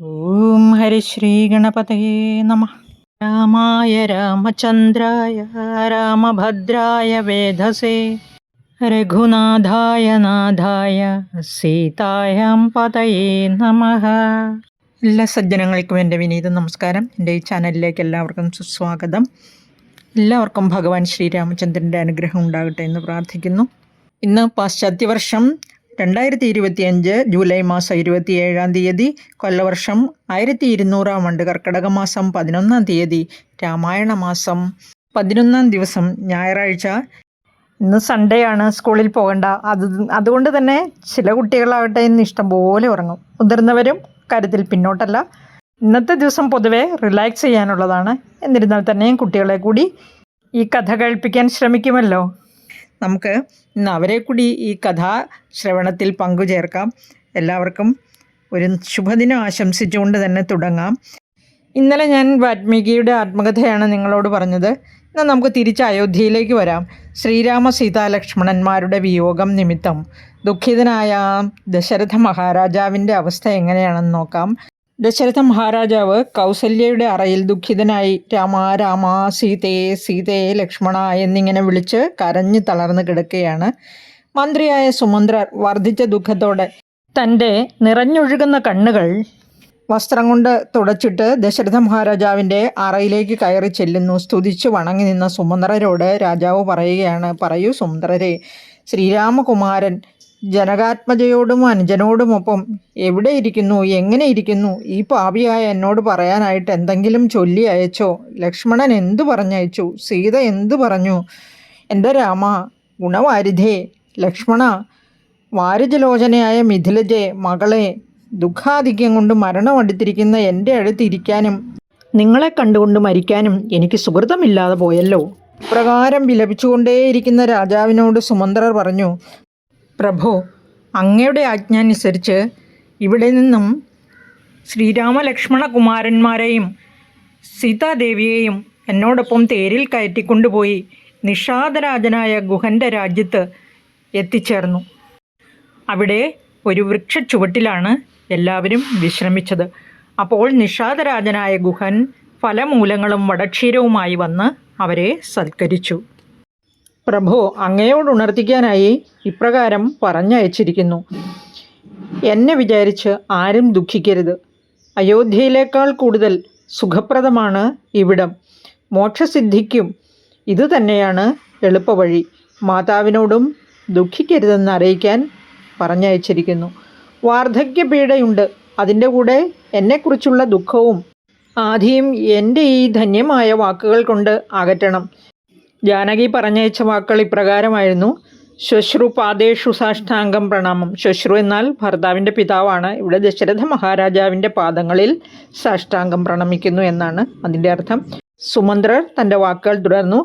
ഓം ഹരിശ്രീ ഗണപതയേ നമ. രാമായ രാമചന്ദ്രായ രാമഭദ്രായ വേധസേ രഘുനാഥായ നാഥായ സീതായം പതയേ നമ. എല്ലാ സജ്ജനങ്ങൾക്കും എന്റെ വിനീത നമസ്കാരം. എന്റെ ഈ ചാനലിലേക്ക് എല്ലാവർക്കും സുസ്വാഗതം. എല്ലാവർക്കും ഭഗവാൻ ശ്രീരാമചന്ദ്രന്റെ അനുഗ്രഹം ഉണ്ടാകട്ടെ എന്ന് പ്രാർത്ഥിക്കുന്നു. ഇന്ന് പാശ്ചാത്യവർഷം രണ്ടായിരത്തി ഇരുപത്തിയഞ്ച് ജൂലൈ മാസം ഇരുപത്തിയേഴാം തീയതി കൊല്ലവർഷം ആയിരത്തി ഇരുന്നൂറാം ആണ്ട് കർക്കിടക മാസം പതിനൊന്നാം തീയതി രാമായണ മാസം പതിനൊന്നാം ദിവസം ഞായറാഴ്ച. ഇന്ന് സൺഡേ ആണ് സ്കൂളിൽ പോകേണ്ട. അത് അതുകൊണ്ട് തന്നെ ചില കുട്ടികളാകട്ടെ ഇന്ന് ഇഷ്ടംപോലെ ഉറങ്ങും. മുതിർന്നവരും കാര്യത്തിൽ പിന്നോട്ടല്ല. ഇന്നത്തെ ദിവസം പൊതുവെ റിലാക്സ് ചെയ്യാനുള്ളതാണ്. എന്നിരുന്നാൽ തന്നെയും കുട്ടികളെ കൂടി ഈ കഥ കേൾപ്പിക്കാൻ ശ്രമിക്കുമല്ലോ. നമുക്ക് ഇന്ന് അവരെ കൂടി ഈ കഥാ ശ്രവണത്തിൽ പങ്കുചേർക്കാം. എല്ലാവർക്കും ഒരു ശുഭദിനം ആശംസിച്ചുകൊണ്ട് തന്നെ തുടങ്ങാം. ഇന്നലെ ഞാൻ വാത്മീകിയുടെ ആത്മകഥയാണ് നിങ്ങളോട് പറഞ്ഞത്. എന്നാൽ നമുക്ക് തിരിച്ച് അയോധ്യയിലേക്ക് വരാം. ശ്രീരാമ സീതാ ലക്ഷ്മണന്മാരുടെ വിയോഗം നിമിത്തം. ദുഃഖിതനായ ദശരഥ മഹാരാജാവിന്റെ അവസ്ഥ എങ്ങനെയാണെന്ന് നോക്കാം. ദശരഥ മഹാരാജാവ് കൗസല്യയുടെ അറയിൽ ദുഃഖിതനായി രാമ രാമ സീതയെ സീതയെ ലക്ഷ്മണ എന്നിങ്ങനെ വിളിച്ച് കരഞ്ഞു തളർന്നു കിടക്കുകയാണ്. മന്ത്രിയായ സുമന്ത്രർ വർദ്ധിച്ച ദുഃഖത്തോടെ തന്റെ നിറഞ്ഞൊഴുകുന്ന കണ്ണുകൾ വസ്ത്രം കൊണ്ട് തുടച്ചിട്ട് ദശരഥ മഹാരാജാവിന്റെ അറയിലേക്ക് കയറി ചെല്ലുന്നു. സ്തുതിച്ച് വണങ്ങി നിന്ന സുമന്ത്രരോട് രാജാവ് പറയുകയാണ് പറയൂ സുമന്ത്രരെ ശ്രീരാമകുമാരൻ ജനകാത്മജയോടും അനുജനോടുമൊപ്പം എങ്ങനെ ഇരിക്കുന്നു? ഈ പാപിയായ എന്നോട് പറയാനായിട്ട് എന്തെങ്കിലും ചൊല്ലി അയച്ചോ? ലക്ഷ്മണൻ എന്തു പറഞ്ഞയച്ചു? സീത എന്തു പറഞ്ഞു? എന്റെ രാമ ഗുണവാരിധേ ലക്ഷ്മണ വാരിജലോചനയായ മിഥിലജെ മകളെ ദുഃഖാധിക്യം കൊണ്ട് മരണമടുത്തിരിക്കുന്ന എന്റെ അടുത്തിരിക്കാനും നിങ്ങളെ കണ്ടുകൊണ്ട് മരിക്കാനും എനിക്ക് സുഹൃതമില്ലാതെ പോയല്ലോ. പ്രകാരം വിലപിച്ചുകൊണ്ടേയിരിക്കുന്ന രാജാവിനോട് സുമന്ത്രർ പറഞ്ഞു പ്രഭു അങ്ങയുടെ ആജ്ഞ അനുസരിച്ച് ഇവിടെ നിന്നും ശ്രീരാമ ലക്ഷ്മണ കുമാരന്മാരെയും സീതാദേവിയെയും എന്നോടൊപ്പം തേരിൽ കയറ്റിക്കൊണ്ടുപോയി നിഷാദരാജനായ ഗുഹന്റെ രാജ്യത്ത് എത്തിച്ചേർന്നു. അവിടെ ഒരു വൃക്ഷച്ചുവട്ടിലാണ് എല്ലാവരും വിശ്രമിച്ചത്. അപ്പോൾ നിഷാദരാജനായ ഗുഹൻ ഫലമൂലങ്ങളും വടക്ഷീരവുമായി വന്ന് അവരെ സൽക്കരിച്ചു. പ്രഭു അങ്ങയോട് ഉണർത്തിക്കാനായി ഇപ്രകാരം പറഞ്ഞയച്ചിരിക്കുന്നു. എന്നെ വിചാരിച്ച് ആരും ദുഃഖിക്കരുത്. അയോധ്യയിലേക്കാൾ കൂടുതൽ സുഖപ്രദമാണ് ഇവിടം. മോക്ഷസിദ്ധിക്കും ഇതുതന്നെയാണ് എളുപ്പവഴി. മാതാവിനോടും ദുഃഖിക്കരുതെന്ന് അറിയിക്കാൻ പറഞ്ഞയച്ചിരിക്കുന്നു. വാർദ്ധക്യപീഡയുണ്ട് അതിന്റെ കൂടെ എന്നെക്കുറിച്ചുള്ള ദുഃഖവും ആദ്യം എന്റെ ഈ ധന്യമായ വാക്കുകൾ കൊണ്ട് അകറ്റണം. ജാനകി പറഞ്ഞയച്ച വാക്കുകൾ ഇപ്രകാരമായിരുന്നു. ശ്വശ്രു പാദേഷു സാഷ്ടാംഗം പ്രണാമം. ശ്വശ്രു എന്നാൽ ഭർത്താവിന്റെ പിതാവാണ്. ഇവിടെ ദശരഥ മഹാരാജാവിന്റെ പാദങ്ങളിൽ സാഷ്ടാംഗം പ്രണമിക്കുന്നു എന്നാണ് അതിന്റെ അർത്ഥം. സുമന്ത്രർ തന്റെ വാക്കുകൾ തുടർന്നു.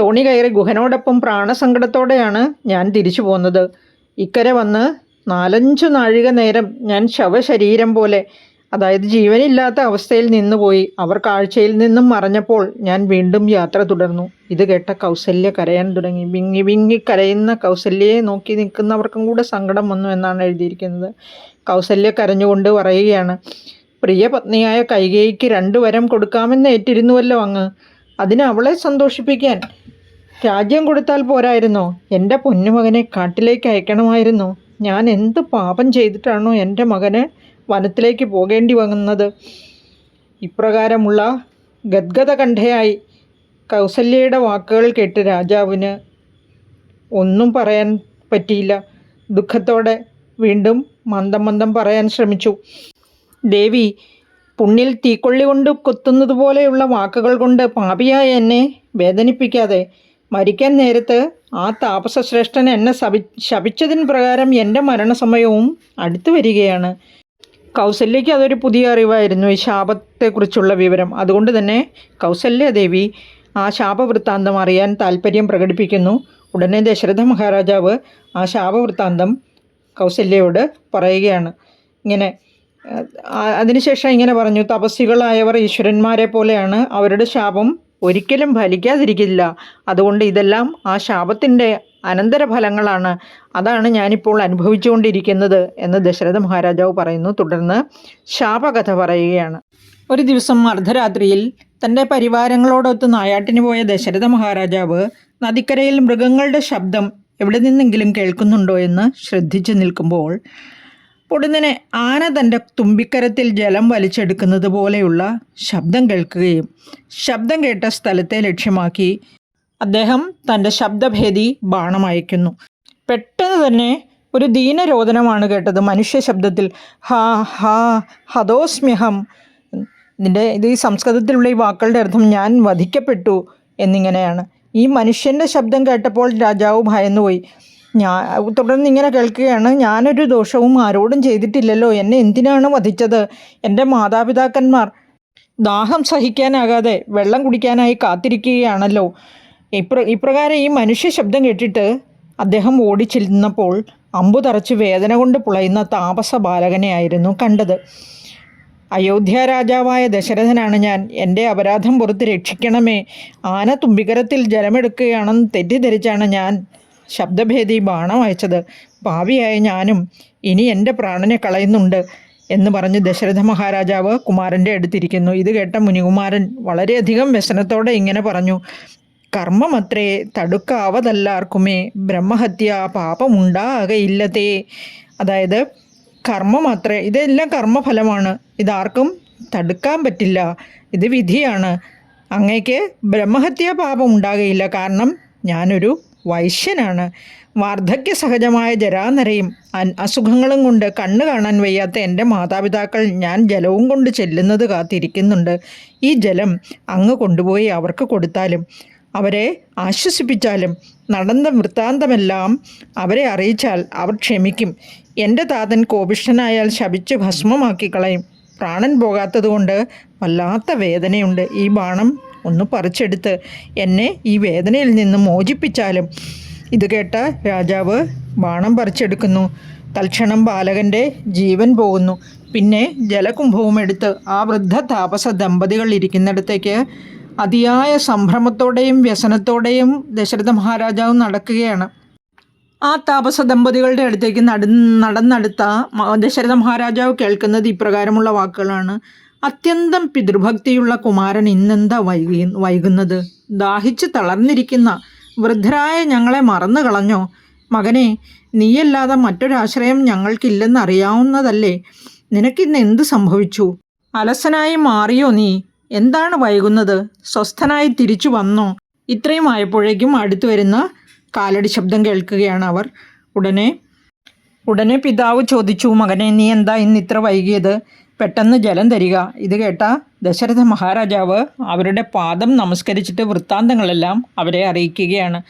തോണി കയറി ഗുഹനോടൊപ്പം പ്രാണസങ്കടത്തോടെയാണ് ഞാൻ തിരിച്ചു പോകുന്നത് ഇക്കരെ വന്ന് നാലഞ്ചു നാഴിക നേരം ഞാൻ ശവശരീരം പോലെ അതായത് ജീവനില്ലാത്ത അവസ്ഥയിൽ നിന്നുപോയി അവർ കാഴ്ചയിൽ നിന്നും മറഞ്ഞപ്പോൾ ഞാൻ വീണ്ടും യാത്ര തുടർന്നു. ഇത് കേട്ട കൗസല്യ കരയാൻ തുടങ്ങി. വിങ്ങി വിങ്ങി കരയുന്ന കൗസല്യയെ നോക്കി നിൽക്കുന്നവർക്കും കൂടെ സങ്കടം വന്നു എന്നാണ് എഴുതിയിരിക്കുന്നത്. കൗസല്യ കരഞ്ഞുകൊണ്ട് പറയുകയാണ് പ്രിയ പത്നിയായ കൈകേയിക്ക് രണ്ടു വരം കൊടുക്കാമെന്ന് ഏറ്റിരുന്നുവല്ലോ അങ്ങ്. അതിന് അവളെ സന്തോഷിപ്പിക്കാൻ രാജ്യം കൊടുത്താൽ പോരായിരുന്നോ? എന്റെ പൊന്നുമകനെ കാട്ടിലേക്ക് അയക്കണമായിരുന്നോ. ഞാൻ എന്ത് പാപം ചെയ്തിട്ടാണോ എന്റെ മകനെ വനത്തിലേക്ക് പോകേണ്ടി വന്നത്. ഇപ്രകാരമുള്ള ഗദ്ഗത ഗദ്ഗതകണ്ഠയായി കൗസല്യയുടെ വാക്കുകൾ കേട്ട് രാജാവിന് ഒന്നും പറയാൻ പറ്റിയില്ല. ദുഃഖത്തോടെ വീണ്ടും മന്ദം മന്ദം പറയാൻ ശ്രമിച്ചു. ദേവി പുണ്ണിൽ തീക്കൊള്ളി കൊണ്ട് കൊത്തുന്നത് പോലെയുള്ള വാക്കുകൾ കൊണ്ട് പാപിയായ എന്നെ വേദനിപ്പിക്കാതെ മരിക്കാൻ നേരത്ത് ആ താപസശ്രേഷ്ഠൻ എന്നെ ശപി ശപിച്ചതിന് പ്രകാരം എന്റെ മരണസമയവും അടുത്തു വരികയാണ്. കൗസല്യയ്ക്ക് അതൊരു പുതിയ അറിവായിരുന്നു ഈ ശാപത്തെക്കുറിച്ചുള്ള വിവരം. അതുകൊണ്ട് തന്നെ കൗസല്യദേവി ആ ശാപവൃത്താന്തം അറിയാൻ താല്പര്യം പ്രകടിപ്പിക്കുന്നു. ഉടനെ ദശരഥ മഹാരാജാവ് ആ ശാപവൃത്താന്തം കൗസല്യയോട് പറയുകയാണ്. ഇങ്ങനെ അതിനുശേഷം ഇങ്ങനെ പറഞ്ഞു തപസ്സികളായവർ ഈശ്വരന്മാരെ പോലെയാണ്. അവരുടെ ശാപം ഒരിക്കലും ഫലിക്കാതിരിക്കില്ല. അതുകൊണ്ട് ഇതെല്ലാം ആ ശാപത്തിന്റെ അനന്തരഫലങ്ങളാണ്. അതാണ് ഞാനിപ്പോൾ അനുഭവിച്ചുകൊണ്ടിരിക്കുന്നത് എന്ന് ദശരഥ മഹാരാജാവ് പറയുന്നു. തുടർന്ന് ശാപകഥ പറയുകയാണ്. ഒരു ദിവസം അർദ്ധരാത്രിയിൽ തന്റെ പരിവാരങ്ങളോടൊത്ത് നായാട്ടിന് പോയ ദശരഥ മഹാരാജാവ് നദിക്കരയിൽ മൃഗങ്ങളുടെ ശബ്ദം എവിടെ നിന്നെങ്കിലും കേൾക്കുന്നുണ്ടോ എന്ന് ശ്രദ്ധിച്ചു നിൽക്കുമ്പോൾ പൊടുന്നനെ ആന തന്റെ തുമ്പിക്കരത്തിൽ ജലം വലിച്ചെടുക്കുന്നത് പോലെയുള്ള ശബ്ദം കേൾക്കുകയും ശബ്ദം കേട്ട സ്ഥലത്തെ ലക്ഷ്യമാക്കി അദ്ദേഹം തന്റെ ശബ്ദഭേദി ബാണമയക്കുന്നു. പെട്ടെന്ന് തന്നെ ഒരു ദീനരോദനമാണ് കേട്ടത് മനുഷ്യ ശബ്ദത്തിൽ. ഹാ ഹാ ഹതോസ്മ്യഹം. ഇതിന്റെ ഇത് ഈ സംസ്കൃതത്തിലുള്ള ഈ വാക്കുകളുടെ അർത്ഥം ഞാൻ വധിക്കപ്പെട്ടു എന്നിങ്ങനെയാണ്. ഈ മനുഷ്യന്റെ ശബ്ദം കേട്ടപ്പോൾ രാജാവ് ഭയന്നുപോയി ഞാൻ തുടർന്ന് ഇങ്ങനെ കേൾക്കുകയാണ്. ഞാനൊരു ദോഷവും ആരോടും ചെയ്തിട്ടില്ലല്ലോ. എന്നെ എന്തിനാണ് വധിച്ചത്? എന്റെ മാതാപിതാക്കന്മാർ ദാഹം സഹിക്കാനാകാതെ വെള്ളം കുടിക്കാനായി കാത്തിരിക്കുകയാണല്ലോ. ഇപ്ര ഇപ്രകാരം ഈ മനുഷ്യ ശബ്ദം കേട്ടിട്ട് അദ്ദേഹം ഓടിച്ചെല്ലുന്നപ്പോൾ അമ്പു തറച്ച് വേദന കൊണ്ട് പുളയുന്ന താപസ ബാലകനെയായിരുന്നു കണ്ടത്. അയോധ്യ രാജാവായ ദശരഥനാണ് ഞാൻ. എന്റെ അപരാധം പുറത്ത് രക്ഷിക്കണമേ. ആന തുമ്പിക്കരത്തിൽ ജലമെടുക്കുകയാണെന്ന് തെറ്റിദ്ധരിച്ചാണ് ഞാൻ ശബ്ദഭേദി ബാണം അയച്ചത്. ഭാവിയായ ഞാനും ഇനി എന്റെ പ്രാണനെ കളയുന്നുണ്ട് എന്ന് പറഞ്ഞ് ദശരഥ മഹാരാജാവ് കുമാരന്റെ അടുത്തിരിക്കുന്നു ഇത് കേട്ട മുനികുമാരൻ വളരെയധികം വ്യസനത്തോടെ ഇങ്ങനെ പറഞ്ഞു. കർമ്മമത്രേ തടുക്കാവതല്ലാർക്കുമേ. ബ്രഹ്മഹത്യ പാപമുണ്ടാകയില്ലതേ. അതായത് കർമ്മമത്രേ ഇതെല്ലാം കർമ്മഫലമാണ്. ഇതാർക്കും തടുക്കാൻ പറ്റില്ല. ഇത് വിധിയാണ്. അങ്ങേക്ക് ബ്രഹ്മഹത്യ പാപം ഉണ്ടാകയില്ല കാരണം ഞാനൊരു വൈശ്യനാണ്. വാർദ്ധക്യ സഹജമായ ജരാനരയും അസുഖങ്ങളും കൊണ്ട് കണ്ണ് കാണാൻ വയ്യാത്ത എന്റെ മാതാപിതാക്കൾ ഞാൻ ജലവും കൊണ്ട് ചെല്ലുന്നത് കാത്തിരിക്കുന്നുണ്ട്. ഈ ജലം അങ്ങ് കൊണ്ടുപോയി അവർക്ക് കൊടുത്താലും അവരെ ആശ്വസിപ്പിച്ചാലും നടന്ന വൃത്താന്തമെല്ലാം അവരെ അറിയിച്ചാൽ അവർ ക്ഷമിക്കും. എന്റെ താതൻ കോപിഷ്ഠനായാൽ ശപിച്ച് ഭസ്മമാക്കി കളയും പ്രാണൻ പോകാത്തതുകൊണ്ട് വല്ലാത്ത വേദനയുണ്ട് ഈ ബാണം. ഒന്ന് പറിച്ചെടുത്ത് എന്നെ ഈ വേദനയിൽ നിന്ന് മോചിപ്പിച്ചാലും. ഇത് കേട്ട രാജാവ് ബാണം പറിച്ചെടുക്കുന്നു. തൽക്ഷണം ബാലകന്റെ ജീവൻ പോകുന്നു. പിന്നെ ജലകുംഭവും എടുത്ത് ആ വൃദ്ധ താപസ ദമ്പതികൾ ഇരിക്കുന്നിടത്തേക്ക് അതിയായ സംഭ്രമത്തോടെയും വ്യസനത്തോടെയും ദശരഥ മഹാരാജാവ് നടക്കുകയാണ്. ആ താപസ ദമ്പതികളുടെ അടുത്തേക്ക് നട നടന്നെടുത്ത ദശരഥ മഹാരാജാവ് കേൾക്കുന്നത് ഇപ്രകാരമുള്ള വാക്കുകളാണ്. അത്യന്തം പിതൃഭക്തിയുള്ള കുമാരൻ ഇന്നെന്താ വൈകി വൈകുന്നത്? ദാഹിച്ച് തളർന്നിരിക്കുന്ന വൃദ്ധരായ ഞങ്ങളെ മറന്നു കളഞ്ഞോ? മകനെ നീയല്ലാതെ മറ്റൊരാശ്രയം ഞങ്ങൾക്കില്ലെന്ന് അറിയാവുന്നതല്ലേ നിനക്കിന്ന് എന്ത് സംഭവിച്ചു? അലസനായി മാറിയോ നീ? എന്താണ് വൈകുന്നത്? സ്വസ്ഥനായി തിരിച്ചു വന്നോ? ഇത്രയും ആയപ്പോഴേക്കും അടുത്തു വരുന്ന കാലടി ശബ്ദം കേൾക്കുകയാണ് അവർ. ഉടനെ ഉടനെ പിതാവ് ചോദിച്ചു മകനെ നീ എന്താ ഇന്ന് ഇത്ര വൈകിയത്? പെട്ടെന്ന് ജലം തരിക. ഇത് കേട്ട ദശരഥ മഹാരാജാവ് അവരുടെ പാദം നമസ്കരിച്ചിട്ട് വൃത്താന്തങ്ങളെല്ലാം അവരെ അറിയിക്കുകയാണ്.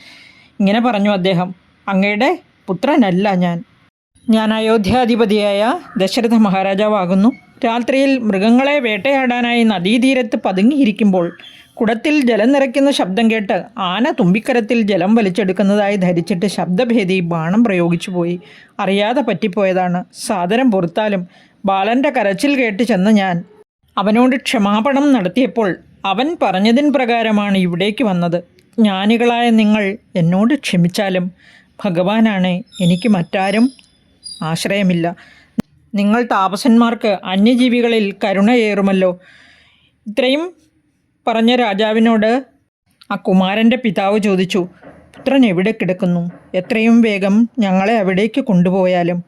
ഇങ്ങനെ പറഞ്ഞു അദ്ദേഹം അങ്ങയുടെ പുത്രനല്ല ഞാൻ. ഞാൻ അയോധ്യാധിപതിയായ ദശരഥ മഹാരാജാവാകുന്നു. രാത്രിയിൽ മൃഗങ്ങളെ വേട്ടയാടാനായി നദീതീരത്ത് പതുങ്ങിയിരിക്കുമ്പോൾ കുടത്തിൽ ജലം നിറയ്ക്കുന്ന ശബ്ദം കേട്ട് ആന തുമ്പിക്കരത്തിൽ ജലം വലിച്ചെടുക്കുന്നതായി ധരിച്ചിട്ട് ശബ്ദഭേദി ബാണം പ്രയോഗിച്ചു പോയി. അറിയാതെ പറ്റിപ്പോയതാണ്. സാദരം പൊറുത്താലും ബാലന്റെ കരച്ചിൽ കേട്ട് ചെന്ന് ഞാൻ അവനോട് ക്ഷമാപണം നടത്തിയപ്പോൾ അവൻ പറഞ്ഞതിൻ പ്രകാരമാണ് ഇവിടേക്ക് വന്നത്. ജ്ഞാനികളായ നിങ്ങൾ എന്നോട് ക്ഷമിച്ചാലും ഭഗവാനാണ് എനിക്ക് മറ്റാരും ആശ്രയമില്ല. നിങ്ങൾ താപസന്മാർക്ക് അന്യജീവികളിൽ കരുണയേറുമല്ലോ ഇത്രയും പറഞ്ഞ രാജാവിനോട് ആ കുമാരന്റെ പിതാവ് ചോദിച്ചു പുത്രൻ എവിടെ കിടക്കുന്നു? എത്രയും വേഗം ഞങ്ങളെ അവിടേക്ക് കൊണ്ടുപോയാലും.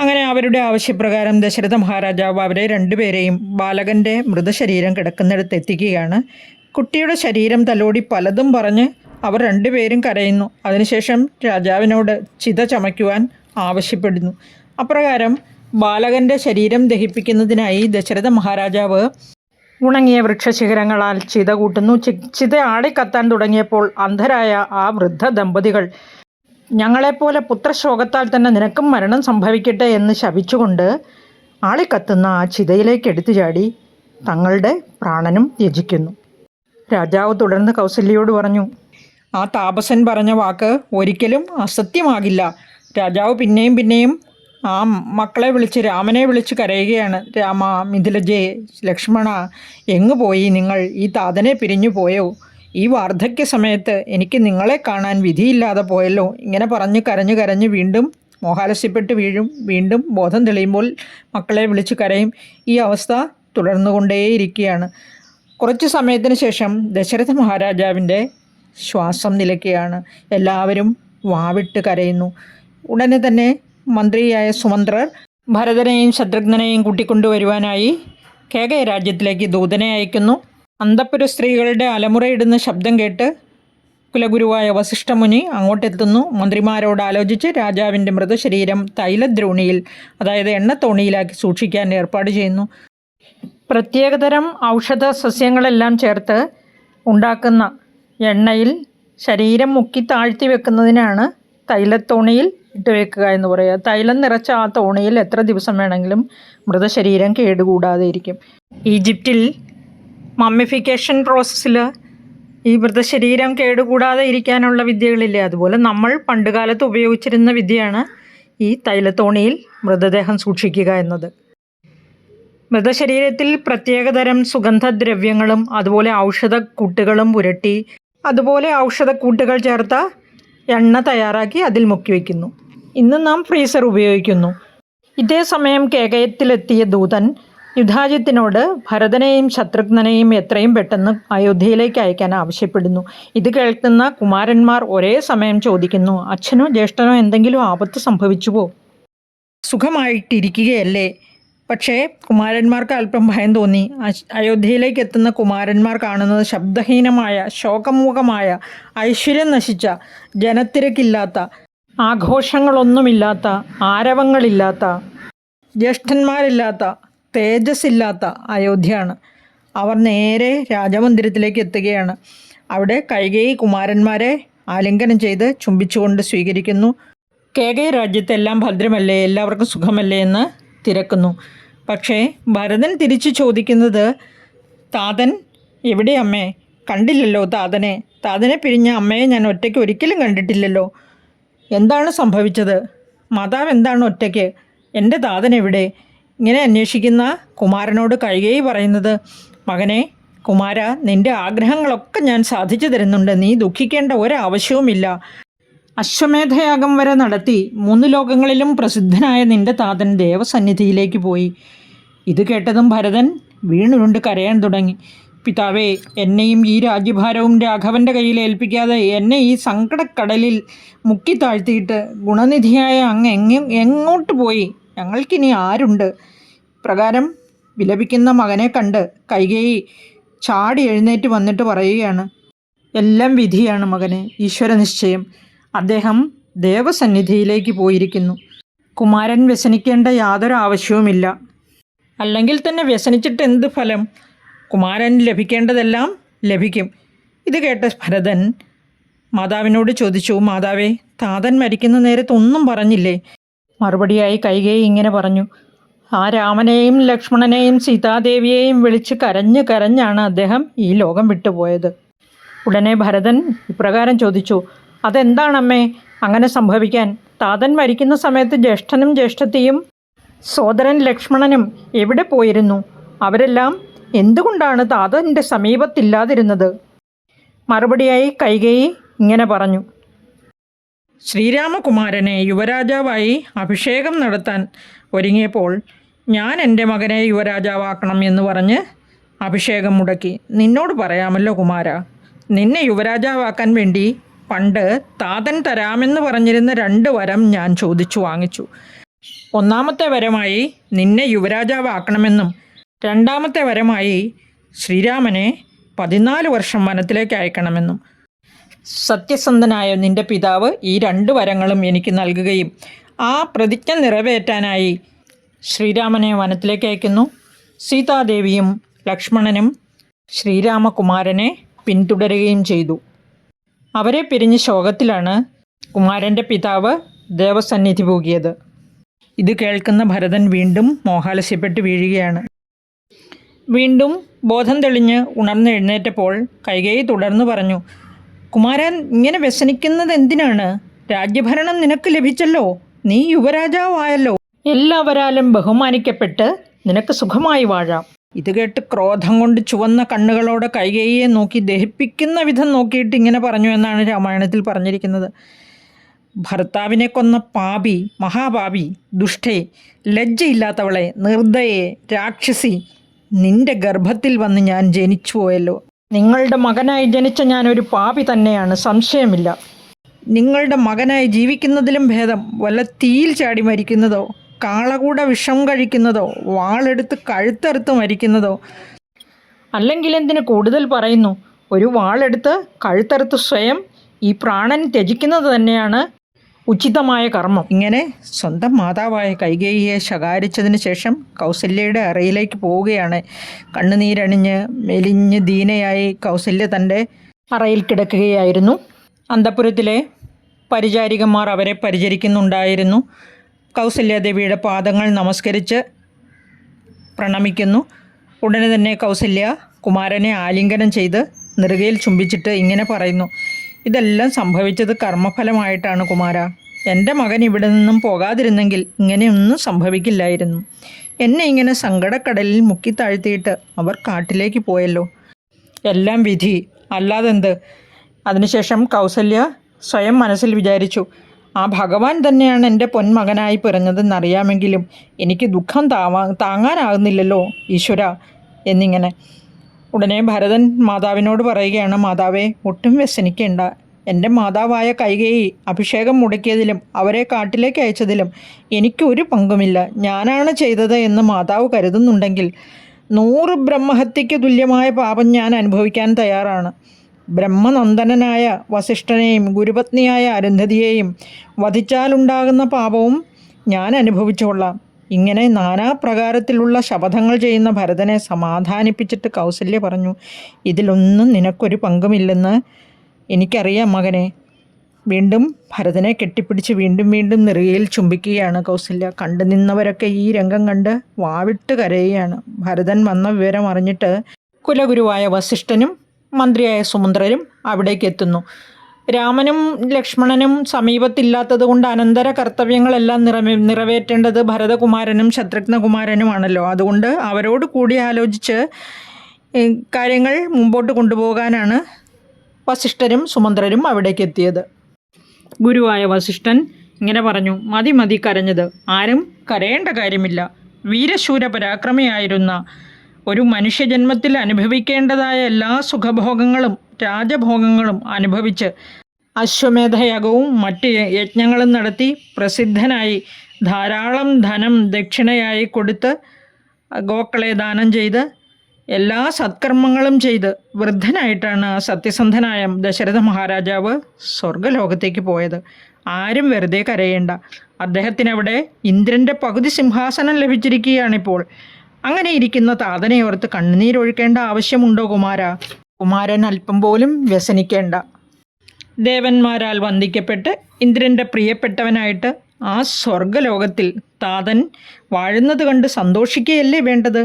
അങ്ങനെ അവരുടെ ആവശ്യപ്രകാരം ദശരഥ മഹാരാജാവ് അവരെ രണ്ടുപേരെയും ബാലകന്റെ മൃതശരീരം കിടക്കുന്നിടത്ത് എത്തിക്കുകയാണ്. കുട്ടിയുടെ ശരീരം തലോടി പലതും പറഞ്ഞ് അവർ രണ്ടുപേരും കരയുന്നു. അതിനുശേഷം രാജാവിനോട് ചിത ചമയ്ക്കുവാൻ ആവശ്യപ്പെടുന്നു. അപ്രകാരം ബാലകന്റെ ശരീരം ദഹിപ്പിക്കുന്നതിനായി ദശരഥ മഹാരാജാവ് ഉണങ്ങിയ വൃക്ഷശിഖരങ്ങളാൽ ചിത കൂട്ടുന്നു. ചി ചിത ആടിക്കത്താൻ തുടങ്ങിയപ്പോൾ അന്ധരായ ആ വൃദ്ധ ദമ്പതികൾ ഞങ്ങളെപ്പോലെ പുത്രശോകത്താൽ തന്നെ നിനക്കും മരണം സംഭവിക്കട്ടെ എന്ന് ശപിച്ചുകൊണ്ട് ആളിക്കത്തുന്ന ആ ചിതയിലേക്ക് എടുത്തു ചാടി തങ്ങളുടെ പ്രാണനും ത്യജിക്കുന്നു. രാജാവ് തുടർന്ന് കൗസല്യയോട് പറഞ്ഞു ആ താപസൻ പറഞ്ഞ വാക്ക് ഒരിക്കലും അസത്യമാകില്ല. രാജാവ് പിന്നെയും പിന്നെയും ആ മക്കളെ വിളിച്ച് രാമനെ വിളിച്ച് കരയുകയാണ്. രാമ മിഥിലജേ ലക്ഷ്മണ എങ്ങു പോയി? നിങ്ങൾ ഈ താതനെ പിരിഞ്ഞു പോയോ? ഈ വാർദ്ധക്യ സമയത്ത് എനിക്ക് നിങ്ങളെ കാണാൻ വിധിയില്ലാതെ പോയല്ലോ ഇങ്ങനെ പറഞ്ഞ് കരഞ്ഞു കരഞ്ഞ് വീണ്ടും മോഹാലസ്യപ്പെട്ട് വീഴും. വീണ്ടും ബോധം തെളിയുമ്പോൾ മക്കളെ വിളിച്ച് കരയും. ഈ അവസ്ഥ തുടർന്നുകൊണ്ടേയിരിക്കുകയാണ്. കുറച്ച് സമയത്തിന് ശേഷം ദശരഥ മഹാരാജാവിന്റെ ശ്വാസം നിലയ്ക്കുകയാണ്. എല്ലാവരും വാവിട്ട് കരയുന്നു. ഉടനെ തന്നെ മന്ത്രിയായ സുമന്ത്രർ ഭരതനെയും ശത്രുഘ്നനെയും കൂട്ടിക്കൊണ്ടുവരുവാനായി കേകയ രാജ്യത്തിലേക്ക് ദൂതനെ അയക്കുന്നു. അന്തപ്പുര സ്ത്രീകളുടെ അലമുറയിടുന്ന ശബ്ദം കേട്ട് കുലഗുരുവായ വസിഷ്ഠമുനി അങ്ങോട്ടെത്തുന്നു. മന്ത്രിമാരോട് ആലോചിച്ച് രാജാവിന്റെ മൃതശരീരം തൈലദ്രോണിയിൽ അതായത് എണ്ണത്തോണിയിലാക്കി സൂക്ഷിക്കാൻ ഏർപ്പാട് ചെയ്യുന്നു. പ്രത്യേകതരം ഔഷധ സസ്യങ്ങളെല്ലാം ചേർത്ത് ഉണ്ടാക്കുന്ന എണ്ണയിൽ ശരീരം മുക്കി താഴ്ത്തി വെക്കുന്നതിനാണ് തൈലത്തോണിയിൽ ഇട്ട് വെക്കുക എന്ന് പറയുക. തൈലം നിറച്ച ആ തോണിയിൽ എത്ര ദിവസം വേണമെങ്കിലും മൃതശരീരം കേടുകൂടാതെ ഇരിക്കും ഈജിപ്തിൽ മമ്മിഫിക്കേഷൻ പ്രോസസ്സിൽ ഈ മൃതശരീരം കേടുകൂടാതെ ഇരിക്കാനുള്ള വിദ്യകളില്ലേ? അതുപോലെ നമ്മൾ പണ്ടുകാലത്ത് ഉപയോഗിച്ചിരുന്ന വിദ്യയാണ് ഈ തൈലത്തോണിയിൽ മൃതദേഹം സൂക്ഷിക്കുക എന്നത്. മൃതശരീരത്തിൽ പ്രത്യേകതരം സുഗന്ധദ്രവ്യങ്ങളും അതുപോലെ ഔഷധക്കൂട്ടുകളും പുരട്ടി അതുപോലെ ഔഷധക്കൂട്ടുകൾ ചേർത്ത എണ്ണ തയ്യാറാക്കി അതിൽ മുക്കി വയ്ക്കുന്നു ഇന്ന് നാം ഫ്രീസർ ഉപയോഗിക്കുന്നു. ഇതേ സമയം കേകയത്തിലെത്തിയ ദൂതൻ യുദ്ധാജിത്തിനോട് ഭരതനെയും ശത്രുഘ്നനെയും എത്രയും പെട്ടെന്ന് അയോധ്യയിലേക്ക് അയക്കാൻ ആവശ്യപ്പെടുന്നു. ഇത് കേൾക്കുന്ന കുമാരന്മാർ ഒരേ സമയം ചോദിക്കുന്നു അച്ഛനോ ജ്യേഷ്ഠനോ എന്തെങ്കിലും ആപത്ത് സംഭവിച്ചുവോ? സുഖമായിട്ടിരിക്കുകയല്ലേ. പക്ഷേ കുമാരന്മാർക്ക് അല്പം ഭയം തോന്നി. അയോധ്യയിലേക്ക് എത്തുന്ന കുമാരന്മാർ കാണുന്നത് ശബ്ദഹീനമായ ശോകമുഖമായ ഐശ്വര്യം നശിച്ച ജനത്തിരക്കില്ലാത്ത ആഘോഷങ്ങളൊന്നുമില്ലാത്ത ആരവങ്ങളില്ലാത്ത ജ്യേഷ്ഠന്മാരില്ലാത്ത തേജസ്സില്ലാത്ത അയോധ്യയാണ്. അവർ നേരെ രാജമന്ദിരത്തിലേക്ക് എത്തുകയാണ്. അവിടെ കൈകേയി കുമാരന്മാരെ ആലിംഗനം ചെയ്ത് ചുംബിച്ചുകൊണ്ട് സ്വീകരിക്കുന്നു. കേകയ രാജ്യത്തെല്ലാം ഭദ്രമല്ലേ എല്ലാവർക്കും സുഖമല്ലേ എന്ന് തിരക്കുന്നു. പക്ഷേ ഭരതൻ തിരിച്ചു ചോദിക്കുന്നത് താതൻ എവിടെ അമ്മേ? കണ്ടില്ലല്ലോ താതനെ. താതനെ പിരിഞ്ഞ അമ്മയെ ഞാൻ ഒറ്റയ്ക്ക് ഒരിക്കലും കണ്ടിട്ടില്ലല്ലോ. എന്താണ് സംഭവിച്ചത്? മാതാവ് എന്താണ് ഒറ്റയ്ക്ക്? എന്റെ താതൻ എവിടെ? ഇങ്ങനെ അന്വേഷിക്കുന്ന കുമാരനോട് കൈകേയി പറയുന്നത് മകനെ കുമാര നിന്റെ ആഗ്രഹങ്ങളൊക്കെ ഞാൻ സാധിച്ചു തരുന്നുണ്ട്. നീ ദുഃഖിക്കേണ്ട ഒരാവശ്യവുമില്ല. അശ്വമേധയാഗം വരെ നടത്തി മൂന്ന് ലോകങ്ങളിലും പ്രസിദ്ധനായ നിന്റെ താതൻ ദേവസന്നിധിയിലേക്ക് പോയി. ഇത് കേട്ടതും ഭരതൻ വീണുരുണ്ട് കരയാൻ തുടങ്ങി. പിതാവേ എന്നെയും ഈ രാജ്യഭാരവും രാഘവന്റെ കയ്യിൽ ഏൽപ്പിക്കാതെ എന്നെ ഈ സങ്കടക്കടലിൽ മുക്കി താഴ്ത്തിയിട്ട് ഗുണനിധിയായ അങ്ങ് എങ്ങ എങ്ങോട്ട് പോയി? ഞങ്ങൾക്കിനി ആരുണ്ട്? പ്രകാരം വിലപിക്കുന്ന മകനെ കണ്ട് കൈകേയി ചാടി എഴുന്നേറ്റ് വന്നിട്ട് പറയുകയാണ്. എല്ലാം വിധിയാണ് മകനെ ഈശ്വര നിശ്ചയം അദ്ദേഹം ദേവസന്നിധിയിലേക്ക് പോയിരിക്കുന്നു. കുമാരൻ വ്യസനിക്കേണ്ട യാതൊരു ആവശ്യവുമില്ല അല്ലെങ്കിൽ തന്നെ വ്യസനിച്ചിട്ട് എന്ത് ഫലം? കുമാരൻ ലഭിക്കേണ്ടതെല്ലാം ലഭിക്കും. ഇത് കേട്ട ഭരതൻ മാതാവിനോട് ചോദിച്ചു മാതാവേ താതൻ മരിക്കുന്ന നേരത്ത് ഒന്നും പറഞ്ഞില്ലേ? മറുപടിയായി കൈകേയി ഇങ്ങനെ പറഞ്ഞു ആ രാമനെയും ലക്ഷ്മണനെയും സീതാദേവിയെയും വിളിച്ച് കരഞ്ഞ് കരഞ്ഞാണ് അദ്ദേഹം ഈ ലോകം വിട്ടുപോയത്. ഉടനെ ഭരതൻ ഇപ്രകാരം ചോദിച്ചു അതെന്താണമ്മേ അങ്ങനെ സംഭവിക്കാൻ? താതൻ മരിക്കുന്ന സമയത്ത് ജ്യേഷ്ഠനും ജ്യേഷ്ഠത്തിയും സോദരൻ ലക്ഷ്മണനും എവിടെ പോയിരുന്നു? അവരെല്ലാം എന്തുകൊണ്ടാണ് താതന്റെ സമീപത്തില്ലാതിരുന്നത്? മറുപടിയായി കൈകേയി ഇങ്ങനെ പറഞ്ഞു. ശ്രീരാമകുമാരനെ യുവരാജാവായി അഭിഷേകം നടത്താൻ ഒരുങ്ങിയപ്പോൾ ഞാൻ എന്റെ മകനെ യുവരാജാവാക്കണം എന്ന് പറഞ്ഞ് അഭിഷേകം മുടക്കി. നിന്നോട് പറയാമല്ലോ കുമാര നിന്നെ യുവരാജാവാക്കാൻ വേണ്ടി പണ്ട് താതൻ തരാമെന്ന് പറഞ്ഞിരുന്ന രണ്ട് വരം ഞാൻ ചോദിച്ചു വാങ്ങിച്ചു. ഒന്നാമത്തെ വരമായി നിന്നെ യുവരാജാവാക്കണമെന്നും രണ്ടാമത്തെ വരമായി ശ്രീരാമനെ പതിനാല് വർഷം വനത്തിലേക്ക് അയക്കണമെന്നും സത്യസന്ധനായ നിന്റെ പിതാവ് ഈ രണ്ട് വരങ്ങളും എനിക്ക് നൽകുകയും ആ പ്രതിജ്ഞ നിറവേറ്റാനായി ശ്രീരാമനെ വനത്തിലേക്ക് അയക്കുന്നു. സീതാദേവിയും ലക്ഷ്മണനും ശ്രീരാമകുമാരനെ പിന്തുടരുകയും ചെയ്തു. അവരെ പിരിഞ്ഞ ശോകത്തിലാണ് കുമാരന്റെ പിതാവ് ദേവസന്നിധി പോകിയത് ഇത് കേൾക്കുന്ന ഭരതൻ വീണ്ടും മോഹാലസ്യപ്പെട്ട് വീഴുകയാണ്. വീണ്ടും ബോധം തെളിഞ്ഞ് ഉണർന്നെഴുന്നേറ്റപ്പോൾ കൈകേയി തുടർന്നു പറഞ്ഞു കുമാരൻ ഇങ്ങനെ വ്യസനിക്കുന്നത് എന്തിനാണ്? രാജ്യഭരണം നിനക്ക് ലഭിച്ചല്ലോ. നീ യുവരാജാവായല്ലോ. എല്ലാവരാലും ബഹുമാനിക്കപ്പെട്ട് നിനക്ക് സുഖമായി വാഴാം. ഇത് കേട്ട് ക്രോധം കൊണ്ട് ചുവന്ന കണ്ണുകളോടെ കൈകേയിയെ നോക്കി ദഹിപ്പിക്കുന്ന വിധം നോക്കിയിട്ട് ഇങ്ങനെ പറഞ്ഞു എന്നാണ് രാമായണത്തിൽ പറഞ്ഞിരിക്കുന്നത്. ഭർത്താവിനെ കൊന്ന പാപി മഹാപാപി ദുഷ്ടേ ലജ്ജയില്ലാത്തവളെ നിർദ്ദയെ രാക്ഷസി നിന്റെ ഗർഭത്തിൽ വന്ന് ഞാൻ ജനിച്ചു പോയല്ലോ. നിങ്ങളുടെ മകനായി ജനിച്ച ഞാൻ ഒരു പാപി തന്നെയാണ് സംശയമില്ല. നിങ്ങളുടെ മകനായി ജീവിക്കുന്നതിലും ഭേദം വല്ല തീയിൽ ചാടി മരിക്കുന്നതോ കാളകൂട വിഷം കഴിക്കുന്നതോ വാളെടുത്ത് കഴുത്തറുത്ത് മരിക്കുന്നതോ. അല്ലെങ്കിൽ എന്തിന് കൂടുതൽ പറയുന്നു? ഒരു വാളെടുത്ത് കഴുത്തറുത്ത് സ്വയം ഈ പ്രാണൻ ത്യജിക്കുന്നത് തന്നെയാണ് ഉചിതമായ കർമ്മം. ഇങ്ങനെ സ്വന്തം മാതാവായ കൈകേയിയെ ശകാരിച്ചതിന് ശേഷം കൗസല്യയുടെ അറയിലേക്ക് പോവുകയാണ്. കണ്ണുനീരണിഞ്ഞ് മെലിഞ്ഞ് ദീനയായി കൗസല്യ തന്റെ അറയിൽ കിടക്കുകയായിരുന്നു. അന്തപുരത്തിലെ പരിചാരികന്മാർ അവരെ പരിചരിക്കുന്നുണ്ടായിരുന്നു. കൗസല്യാദേവിയുടെ പാദങ്ങൾ നമസ്കരിച്ച് പ്രണമിക്കുന്നു. ഉടനെ തന്നെ കൗസല്യ കുമാരനെ ആലിംഗനം ചെയ്ത് നെറുകയിൽ ചുംബിച്ചിട്ട് ഇങ്ങനെ പറയുന്നു ഇതെല്ലാം സംഭവിച്ചത് കർമ്മഫലമായിട്ടാണ് കുമാര. എന്റെ മകൻ ഇവിടെ നിന്നും പോകാതിരുന്നെങ്കിൽ ഇങ്ങനെയൊന്നും സംഭവിക്കില്ലായിരുന്നു. എന്നെ ഇങ്ങനെ സങ്കടക്കടലിൽ മുക്കി താഴ്ത്തിയിട്ട് അവർ കാട്ടിലേക്ക് പോയല്ലോ. എല്ലാം വിധി. അല്ലാതെന്ത്? അതിനുശേഷം കൗസല്യ സ്വയം മനസ്സിൽ വിചാരിച്ചു ആ ഭഗവാൻ തന്നെയാണ് എന്റെ പൊന്മകനായി പിറഞ്ഞതെന്നറിയാമെങ്കിലും എനിക്ക് ദുഃഖം താവാ താങ്ങാനാകുന്നില്ലല്ലോ ഈശ്വര എന്നിങ്ങനെ. ഉടനെ ഭരതൻ മാതാവിനോട് പറയുകയാണ് മാതാവേ ഒട്ടും വ്യസനിക്കേണ്ട. എന്റെ മാതാവായ കൈകേയി അഭിഷേകം മുടക്കിയതിലും അവരെ കാട്ടിലേക്ക് അയച്ചതിലും എനിക്കൊരു പങ്കുമില്ല. ഞാനാണ് ചെയ്തത് എന്ന് മാതാവ് കരുതുന്നുണ്ടെങ്കിൽ നൂറ് ബ്രഹ്മഹത്യയ്ക്ക് തുല്യമായ പാപം ഞാൻ അനുഭവിക്കാൻ തയ്യാറാണ്. ബ്രഹ്മനന്ദനായ വസിഷ്ഠനെയും ഗുരുപത്നിയായ അരുന്ധതിയെയും വധിച്ചാലുണ്ടാകുന്ന പാപവും ഞാൻ അനുഭവിച്ചുകൊള്ളാം ഇങ്ങനെ നാനാപ്രകാരത്തിലുള്ള ശപഥങ്ങൾ ചെയ്യുന്ന ഭരതനെ സമാധാനിപ്പിച്ചിട്ട് കൗസല്യ പറഞ്ഞു ഇതിലൊന്നും നിനക്കൊരു പങ്കുമില്ലെന്ന് എനിക്കറിയാം മകനെ. വീണ്ടും ഭരതനെ കെട്ടിപ്പിടിച്ച് വീണ്ടും വീണ്ടും നെറുകയിൽ ചുംബിക്കുകയാണ് കൗസല്യ. കണ്ടു നിന്നവരൊക്കെ ഈ രംഗം കണ്ട് വാവിട്ട് കരയുകയാണ്. ഭരതൻ വന്ന വിവരം അറിഞ്ഞിട്ട് കുലഗുരുവായ വസിഷ്ഠനും മന്ത്രിയായ സുമന്ത്രരും അവിടേക്ക് എത്തുന്നു. രാമനും ലക്ഷ്മണനും സമീപത്തില്ലാത്തത് കൊണ്ട് അനന്തര കർത്തവ്യങ്ങളെല്ലാം നിറവേ നിറവേറ്റേണ്ടത് ഭരതകുമാരനും ശത്രുഘ്നകുമാരനുമാണല്ലോ. അതുകൊണ്ട് അവരോട് കൂടി ആലോചിച്ച് കാര്യങ്ങൾ മുമ്പോട്ട് കൊണ്ടുപോകാനാണ് വസിഷ്ഠരും സുമന്ത്രരും അവിടേക്ക് എത്തിയത്. ഗുരുവായ വസിഷ്ഠൻ ഇങ്ങനെ പറഞ്ഞു മതി മതി കരഞ്ഞത്. ആരും കരയേണ്ട കാര്യമില്ല. വീരശൂര പരാക്രമിയായിരുന്ന ഒരു മനുഷ്യജന്മത്തിൽ അനുഭവിക്കേണ്ടതായ എല്ലാ സുഖഭോഗങ്ങളും രാജഭോഗങ്ങളും അനുഭവിച്ച് അശ്വമേധയാഗവും മറ്റ് യജ്ഞങ്ങളും നടത്തി പ്രസിദ്ധനായി ധാരാളം ധനം ദക്ഷിണയായി കൊടുത്ത് ഗോക്കളെ ദാനം ചെയ്ത് എല്ലാ സത്കർമ്മങ്ങളും ചെയ്ത് വൃദ്ധനായിട്ടാണ് സത്യസന്ധനായ ദശരഥ മഹാരാജാവ് സ്വർഗലോകത്തേക്ക് പോയത്. ആരും വെറുതെ കരയേണ്ട. അദ്ദേഹത്തിനവിടെ ഇന്ദ്രന്റെ പകുതി സിംഹാസനം ലഭിച്ചിരിക്കുകയാണിപ്പോൾ. അങ്ങനെ ഇരിക്കുന്ന താതനെ ഓർത്ത് കണ്ണുനീരൊഴുക്കേണ്ട ആവശ്യമുണ്ടോ കുമാര? കുമാരൻ അല്പം പോലും വ്യസനിക്കേണ്ട. ദേവന്മാരാൽ വന്ദിക്കപ്പെട്ട് ഇന്ദ്രന്റെ പ്രിയപ്പെട്ടവനായിട്ട് ആ സ്വർഗലോകത്തിൽ താതൻ വാഴുന്നത് കണ്ട് സന്തോഷിക്കുകയല്ലേ വേണ്ടത്?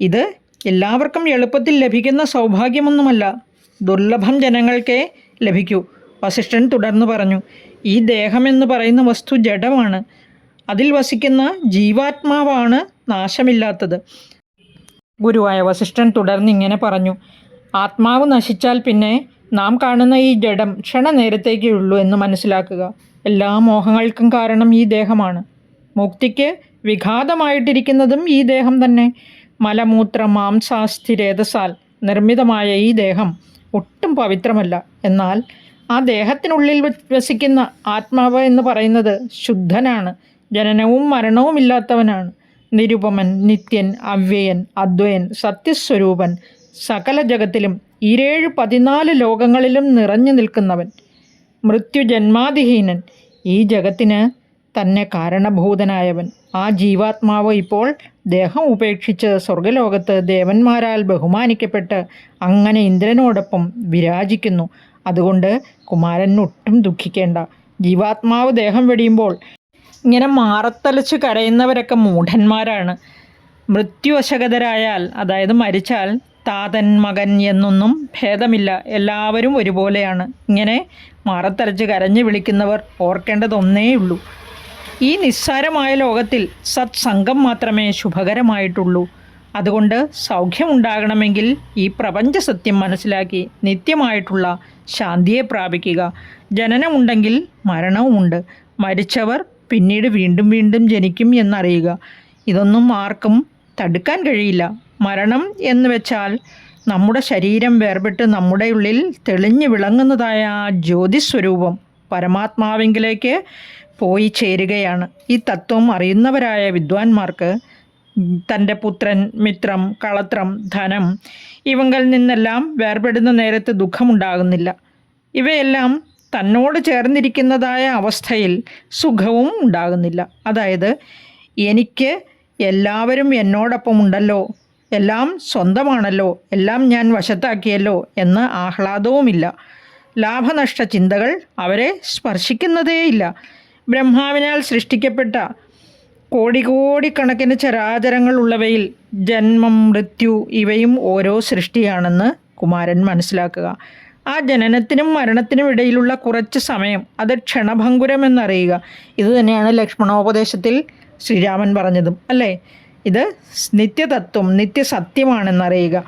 ഇത് എല്ലാവർക്കും എളുപ്പത്തിൽ ലഭിക്കുന്ന സൗഭാഗ്യമൊന്നുമല്ല. ദുർലഭം ജനങ്ങൾക്കേ ലഭിക്കൂ. വസിഷ്ഠൻ തുടർന്ന് പറഞ്ഞു ഈ ദേഹമെന്ന് പറയുന്ന വസ്തു ജഡമാണ്. അതിൽ വസിക്കുന്ന ജീവാത്മാവാണ് നാശമില്ലാത്തത്. ഗുരുവായ വസിഷ്ഠൻ തുടർന്ന് ഇങ്ങനെ പറഞ്ഞു ആത്മാവ് നശിച്ചാൽ പിന്നെ നാം കാണുന്ന ഈ ജഡം ക്ഷണനേരത്തേക്കേ ഉള്ളൂ എന്ന് മനസ്സിലാക്കുക. എല്ലാ മോഹങ്ങൾക്കും കാരണം ഈ ദേഹമാണ്. മുക്തിക്ക് വിഘാതമായിട്ടിരിക്കുന്നതും ഈ ദേഹം തന്നെ. മലമൂത്ര മാംസാസ്ഥിരേതസാൽ നിർമ്മിതമായ ഈ ദേഹം ഒട്ടും പവിത്രമല്ല. എന്നാൽ ആ ദേഹത്തിനുള്ളിൽ വസിക്കുന്ന ആത്മാവ് എന്ന് പറയുന്നത് ശുദ്ധനാണ്. ജനനവും മരണവും ഇല്ലാത്തവനാണ്. നിരുപമൻ നിത്യൻ അവ്യയൻ അദ്വയൻ സത്യസ്വരൂപൻ സകല ജഗത്തിലും ഇരേഴ് പതിനാല് ലോകങ്ങളിലും നിറഞ്ഞു നിൽക്കുന്നവൻ. മൃത്യുജന്മാതിഹീനൻ ഈ ജഗത്തിന് തന്നെ കാരണഭൂതനായവൻ. ആ ജീവാത്മാവ് ഇപ്പോൾ ദേഹം ഉപേക്ഷിച്ച് സ്വർഗലോകത്ത് ദേവന്മാരാൽ ബഹുമാനിക്കപ്പെട്ട് അങ്ങനെ ഇന്ദ്രനോടൊപ്പം വിരാജിക്കുന്നു. അതുകൊണ്ട് കുമാരൻ ഒട്ടും ദുഃഖിക്കേണ്ട. ജീവാത്മാവ് ദേഹം വെടിയുമ്പോൾ ഇങ്ങനെ മാറത്തലച്ച് കരയുന്നവരൊക്കെ മൂഢന്മാരാണ്. മൃത്യുവശകതരായാൽ അതായത് മരിച്ചാൽ താതൻ മകൻ എന്നൊന്നും ഭേദമില്ല. എല്ലാവരും ഒരുപോലെയാണ്. ഇങ്ങനെ മാറത്തലച്ച് കരഞ്ഞു വിളിക്കുന്നവർ ഓർക്കേണ്ടതൊന്നേയുള്ളൂ. ഈ നിസ്സാരമായ ലോകത്തിൽ സത്സംഗം മാത്രമേ ശുഭകരമായിട്ടുള്ളൂ. അതുകൊണ്ട് സൗഖ്യമുണ്ടാകണമെങ്കിൽ ഈ പ്രപഞ്ച സത്യം മനസ്സിലാക്കി നിത്യമായിട്ടുള്ള ശാന്തിയെ പ്രാപിക്കുക. ജനനമുണ്ടെങ്കിൽ മരണവുമുണ്ട്. മരിച്ചവർ പിന്നീട് വീണ്ടും വീണ്ടും ജനിക്കും എന്നറിയുക. ഇതൊന്നും ആർക്കും തടുക്കാൻ കഴിയില്ല. മരണം എന്ന് വെച്ചാൽ നമ്മുടെ ശരീരം വേർപെട്ട് നമ്മുടെ ഉള്ളിൽ തെളിഞ്ഞു വിളങ്ങുന്നതായ ആ ജ്യോതിസ്വരൂപം. പരമാത്മാവിങ്കിലേക്ക് പോയി ചേരുകയാണ്. ഈ തത്വം അറിയുന്നവരായ വിദ്വാൻമാർക്ക് തന്റെ പുത്രൻ മിത്രം കളത്രം ധനം ഇവങ്ങളിൽ നിന്നെല്ലാം വേർപെടുന്ന നേരത്ത് ദുഃഖമുണ്ടാകുന്നില്ല. ഇവയെല്ലാം തന്നോട് ചേർന്നിരിക്കുന്നതായ അവസ്ഥയിൽ സുഖവും ഉണ്ടാകുന്നില്ല. അതായത് എനിക്ക് എല്ലാവരും എന്നോടൊപ്പം ഉണ്ടല്ലോ എല്ലാം സ്വന്തമാണല്ലോ എല്ലാം ഞാൻ വശത്താക്കിയല്ലോ എന്ന ആഹ്ലാദവുമില്ല. ലാഭനഷ്ട ചിന്തകൾ അവരെ സ്പർശിക്കുന്നതേയില്ല. ബ്രഹ്മാവിനാൽ സൃഷ്ടിക്കപ്പെട്ട കോടി കോടികോടിക്കണക്കിന് ചരാചരങ്ങൾ ഉള്ളവയിൽ ജന്മം മൃത്യു ഇവയും ഓരോ സൃഷ്ടിയാണെന്ന് കുമാരൻ മനസ്സിലാക്കുക. ആ ജനനത്തിനും മരണത്തിനും ഇടയിലുള്ള കുറച്ച് സമയം അത് ക്ഷണഭങ്കുരം എന്നറിയുക. ഇത് തന്നെയാണ് ലക്ഷ്മണോപദേശത്തിൽ ശ്രീരാമൻ പറഞ്ഞതും അല്ലേ? ഇത് നിത്യതത്വം നിത്യസത്യമാണെന്നറിയുക.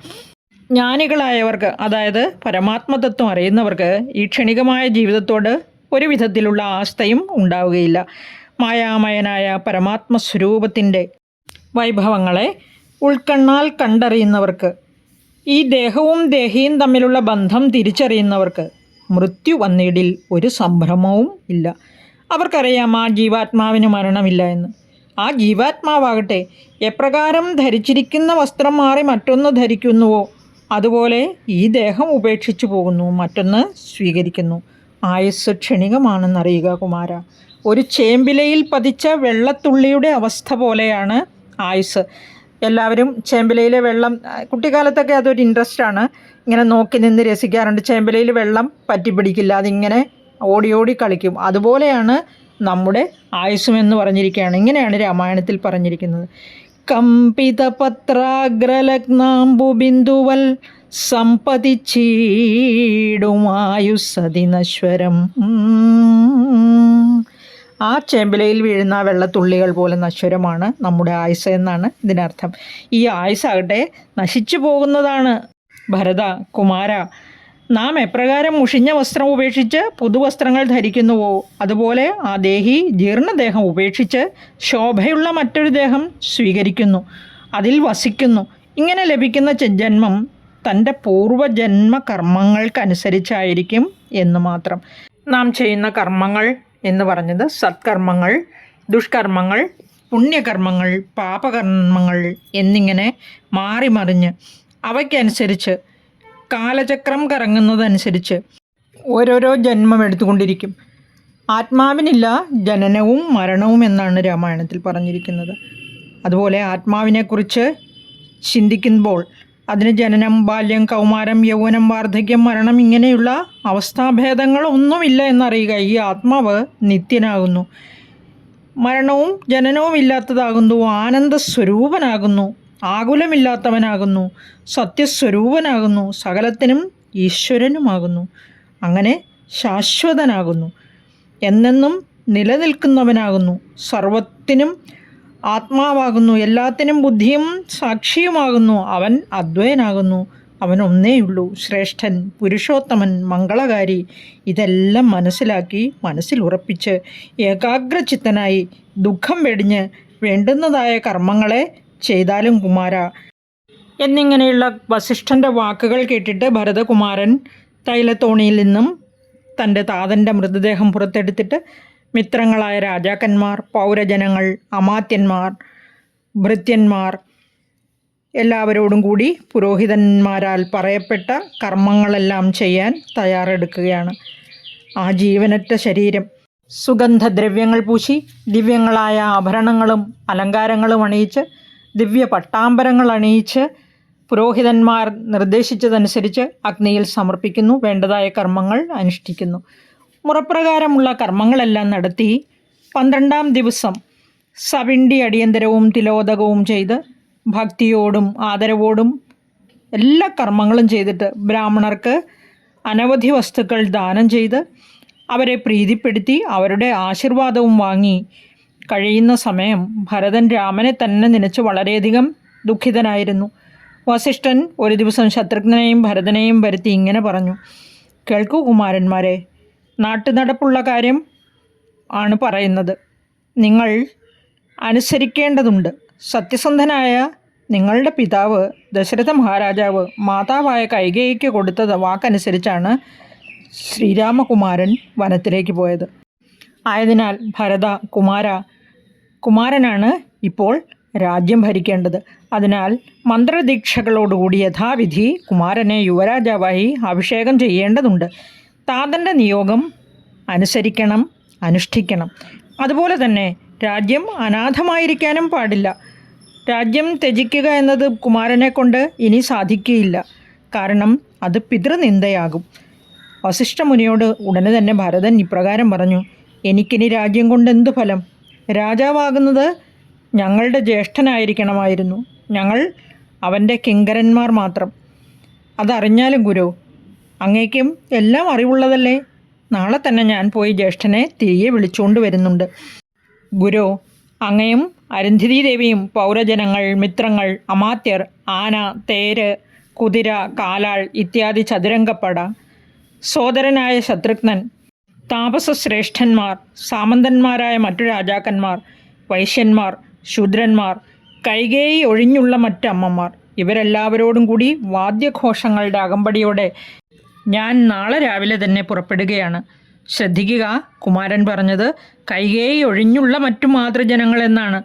ജ്ഞാനികളായവർക്ക് അതായത് പരമാത്മതത്വം അറിയുന്നവർക്ക് ഈ ക്ഷണികമായ ജീവിതത്തോട് ഒരു വിധത്തിലുള്ള ആസ്ഥയും ഉണ്ടാവുകയില്ല. മായാമയനായ പരമാത്മ സ്വരൂപത്തിന്റെ വൈഭവങ്ങളെ ഉൾക്കണ്ണാൽ കണ്ടറിയുന്നവർക്ക് ഈ ദേഹവും ദേഹിയും തമ്മിലുള്ള ബന്ധം തിരിച്ചറിയുന്നവർക്ക് മൃത്യു വന്നിടിൽ ഒരു സംഭ്രമവും ഇല്ല. അവർക്കറിയാം ആ ജീവാത്മാവിന് മരണമില്ല എന്ന്. ആ ജീവാത്മാവാകട്ടെ എപ്രകാരം ധരിച്ചിരിക്കുന്ന വസ്ത്രം മാറി മറ്റൊന്ന് ധരിക്കുന്നുവോ അതുപോലെ ഈ ദേഹം ഉപേക്ഷിച്ചു പോകുന്നു മറ്റൊന്ന് സ്വീകരിക്കുന്നു. ആയുസ് ക്ഷണികമാണെന്നറിയുക കുമാര. ഒരു ചേമ്പിലയിൽ പതിച്ച വെള്ളത്തുള്ളിയുടെ അവസ്ഥ പോലെയാണ് ആയുസ് എല്ലാവരും ചേമ്പിലയിലെ വെള്ളം കുട്ടിക്കാലത്തൊക്കെ അതൊരു ഇൻട്രസ്റ്റ് ആണ്. ഇങ്ങനെ നോക്കി നിന്ന് രസിക്കാറുണ്ട്. ചേമ്പിലയിൽ വെള്ളം പറ്റി പിടിക്കില്ല അതിങ്ങനെ ഓടി ഓടി കളിക്കും. അതുപോലെയാണ് നമ്മുടെ ആയുസ്സും എന്ന് പറഞ്ഞിരിക്കുകയാണ്. ഇങ്ങനെയാണ് രാമായണത്തിൽ പറഞ്ഞിരിക്കുന്നത്. കമ്പിത ബിന്ദുവൽ ആ ചേമ്പിലയിൽ വീഴുന്ന വെള്ളത്തുള്ളികൾ പോലെ നശ്വരമാണ് നമ്മുടെ ആയുസ് എന്നാണ് ഇതിനർത്ഥം. ഈ ആയുസ്സാകട്ടെ നശിച്ചു പോകുന്നതാണ്. ഭരത കുമാര നാം എപ്രകാരം മുഷിഞ്ഞ വസ്ത്രം ഉപേക്ഷിച്ച് പുതുവസ്ത്രങ്ങൾ ധരിക്കുന്നുവോ? അതുപോലെ ആ ദേഹി ജീർണദേഹം ഉപേക്ഷിച്ച് ശോഭയുള്ള മറ്റൊരു ദേഹം സ്വീകരിക്കുന്നു. അതിൽ വസിക്കുന്നു. ഇങ്ങനെ ലഭിക്കുന്ന ജന്മം തന്റെ പൂർവജന്മ കർമ്മങ്ങൾക്കനുസരിച്ചായിരിക്കും എന്ന് മാത്രം. നാം ചെയ്യുന്ന കർമ്മങ്ങൾ എന്ന് പറഞ്ഞത് സത്കർമ്മങ്ങൾ ദുഷ്കർമ്മങ്ങൾ പുണ്യകർമ്മങ്ങൾ പാപകർമ്മങ്ങൾ എന്നിങ്ങനെ മാറി മറിഞ്ഞ് അവയ്ക്കനുസരിച്ച് കാലചക്രം കറങ്ങുന്നതനുസരിച്ച് ഓരോരോ ജന്മം എടുത്തുകൊണ്ടിരിക്കും. ആത്മാവിനില്ല ജനനവും മരണവും എന്നാണ് രാമായണത്തിൽ പറഞ്ഞിരിക്കുന്നത്. അതുപോലെ ആത്മാവിനെക്കുറിച്ച് ചിന്തിക്കുമ്പോൾ അതിന് ജനനം ബാല്യം കൗമാരം യൗവനം വാർദ്ധക്യം മരണം ഇങ്ങനെയുള്ള അവസ്ഥാഭേദങ്ങളൊന്നുമില്ല എന്നറിയുക. ഈ ആത്മാവ് നിത്യനാകുന്നു. മരണവും ജനനവും ഇല്ലാത്തതാകുന്നു. ആനന്ദ സ്വരൂപനാകുന്നു ആകുലമില്ലാത്തവനാകുന്നു. സത്യസ്വരൂപനാകുന്നു. സകലത്തിനും ഈശ്വരനുമാകുന്നു. അങ്ങനെ ശാശ്വതനാകുന്നു. എന്നെന്നും നിലനിൽക്കുന്നവനാകുന്നു. സർവത്തിനും ആത്മാവാകുന്നു. എല്ലാത്തിനും ബുദ്ധിയും സാക്ഷിയുമാകുന്നു. അവൻ അദ്വയനാകുന്നു അവൻ ഒന്നേയുള്ളൂ ശ്രേഷ്ഠൻ പുരുഷോത്തമൻ മംഗളകാരി. ഇതെല്ലാം മനസ്സിലാക്കി മനസ്സിൽ ഉറപ്പിച്ച് ഏകാഗ്രചിത്തനായി ദുഃഖം വെടിഞ്ഞ് വേണ്ടുന്നതായ കർമ്മങ്ങളെ ചെയ്താലും കുമാര. എന്നിങ്ങനെയുള്ള വസിഷ്ഠന്റെ വാക്കുകൾ കേട്ടിട്ട് ഭരതകുമാരൻ തൈലത്തോണിയിൽ നിന്നും തന്റെ താതന്റെ മൃതദേഹം പുറത്തെടുത്തിട്ട് മിത്രങ്ങളായ രാജാക്കന്മാർ പൗരജനങ്ങൾ അമാത്യന്മാർ ഭൃത്യന്മാർ എല്ലാവരോടും കൂടി പുരോഹിതന്മാരാൽ പറയപ്പെട്ട കർമ്മങ്ങളെല്ലാം ചെയ്യാൻ തയ്യാറെടുക്കുകയാണ്. ആ ജീവനറ്റ ശരീരം സുഗന്ധദ്രവ്യങ്ങൾ പൂശി ദിവ്യങ്ങളായ ആഭരണങ്ങളും അലങ്കാരങ്ങളും അണിയിച്ച് ദിവ്യ പട്ടാമ്പരങ്ങൾ അണിയിച്ച് പുരോഹിതന്മാർ നിർദ്ദേശിച്ചതനുസരിച്ച് അഗ്നിയിൽ സമർപ്പിക്കുന്നു വേണ്ടതായ കർമ്മങ്ങൾ അനുഷ്ഠിക്കുന്നു. മുറപ്രകാരമുള്ള കർമ്മങ്ങളെല്ലാം നടത്തി പന്ത്രണ്ടാം ദിവസം സവിണ്ടി അടിയന്തരവും തിലോദകവും ചെയ്ത് ഭക്തിയോടും ആദരവോടും എല്ലാ കർമ്മങ്ങളും ചെയ്തിട്ട് ബ്രാഹ്മണർക്ക് അനവധി വസ്തുക്കൾ ദാനം ചെയ്ത് അവരെ പ്രീതിപ്പെടുത്തി അവരുടെ ആശീർവാദവും വാങ്ങി. കഴിയുന്ന സമയം ഭരതൻ രാമനെ തന്നെ നനച്ച് വളരെയധികം ദുഃഖിതനായിരുന്നു. വസിഷ്ഠൻ ഒരു ദിവസം ശത്രുഘ്നെയും ഭരതനെയും വരുത്തി ഇങ്ങനെ പറഞ്ഞു കേൾക്കൂ കുമാരന്മാരെ നാട്ടുനടപ്പുള്ള കാര്യം ആണ് പറയുന്നത്. നിങ്ങൾ അനുസരിക്കേണ്ടതുണ്ട്. സത്യസന്ധനായ നിങ്ങളുടെ പിതാവ് ദശരഥ മഹാരാജാവ് മാതാവായ കൈകേയിക്ക് കൊടുത്ത വാക്കനുസരിച്ചാണ് ശ്രീരാമകുമാരൻ വനത്തിലേക്ക് പോയത്. ആയതിനാൽ ഭരത കുമാര കുമാരനാണ് ഇപ്പോൾ രാജ്യം ഭരിക്കേണ്ടത്. അതിനാൽ മന്ത്രദീക്ഷകളോടുകൂടി യഥാവിധി കുമാരനെ യുവരാജാവായി അഭിഷേകം ചെയ്യേണ്ടതുണ്ട്. താതന്റെ നിയോഗം അനുസരിക്കണം അനുഷ്ഠിക്കണം. അതുപോലെ തന്നെ രാജ്യം അനാഥമായിരിക്കാനും പാടില്ല. രാജ്യം ത്യജിക്കുക എന്നത് കുമാരനെ കൊണ്ട് ഇനി സാധിക്കുകയില്ല. കാരണം അത് പിതൃനിന്ദയാകും. വസിഷ്ഠമുനിയോട് ഉടനെ തന്നെ ഭരതൻ ഇപ്രകാരം പറഞ്ഞു എനിക്കിനി രാജ്യം കൊണ്ട് എന്ത് ഫലം? രാജാവാകുന്നത് ഞങ്ങളുടെ ജ്യേഷ്ഠനായിരിക്കണമായിരുന്നു. ഞങ്ങൾ അവന്റെ കിങ്കരന്മാർ മാത്രം. അതറിഞ്ഞാലും ഗുരു അങ്ങേക്കും എല്ലാം അറിവുള്ളതല്ലേ? നാളെ തന്നെ ഞാൻ പോയി ജ്യേഷ്ഠനെ തിരികെ വിളിച്ചുകൊണ്ട് വരുന്നുണ്ട്. ഗുരു അങ്ങയും അരുന്ധതി ദേവിയും പൗരജനങ്ങൾ മിത്രങ്ങൾ അമാത്യർ ആന തേര് കുതിര കാലാൾ ഇത്യാദി ചതുരംഗപ്പട സോദരനായ ശത്രുഘ്നൻ താപസശ്രേഷ്ഠന്മാർ സാമന്തന്മാരായ മറ്റു രാജാക്കന്മാർ വൈശ്യന്മാർ ശൂദ്രന്മാർ കൈകേയി ഒഴിഞ്ഞുള്ള മറ്റമ്മമാർ ഇവരെല്ലാവരോടും കൂടി വാദ്യഘോഷങ്ങളുടെ അകമ്പടിയോടെ ഞാൻ നാളെ രാവിലെ തന്നെ പുറപ്പെടുകയാണ്. ശ്രദ്ധിക്കുക കുമാരൻ പറഞ്ഞത് കൈകേയി ഒഴിഞ്ഞുള്ള മറ്റു മാതൃജനങ്ങൾ എന്നാണ്.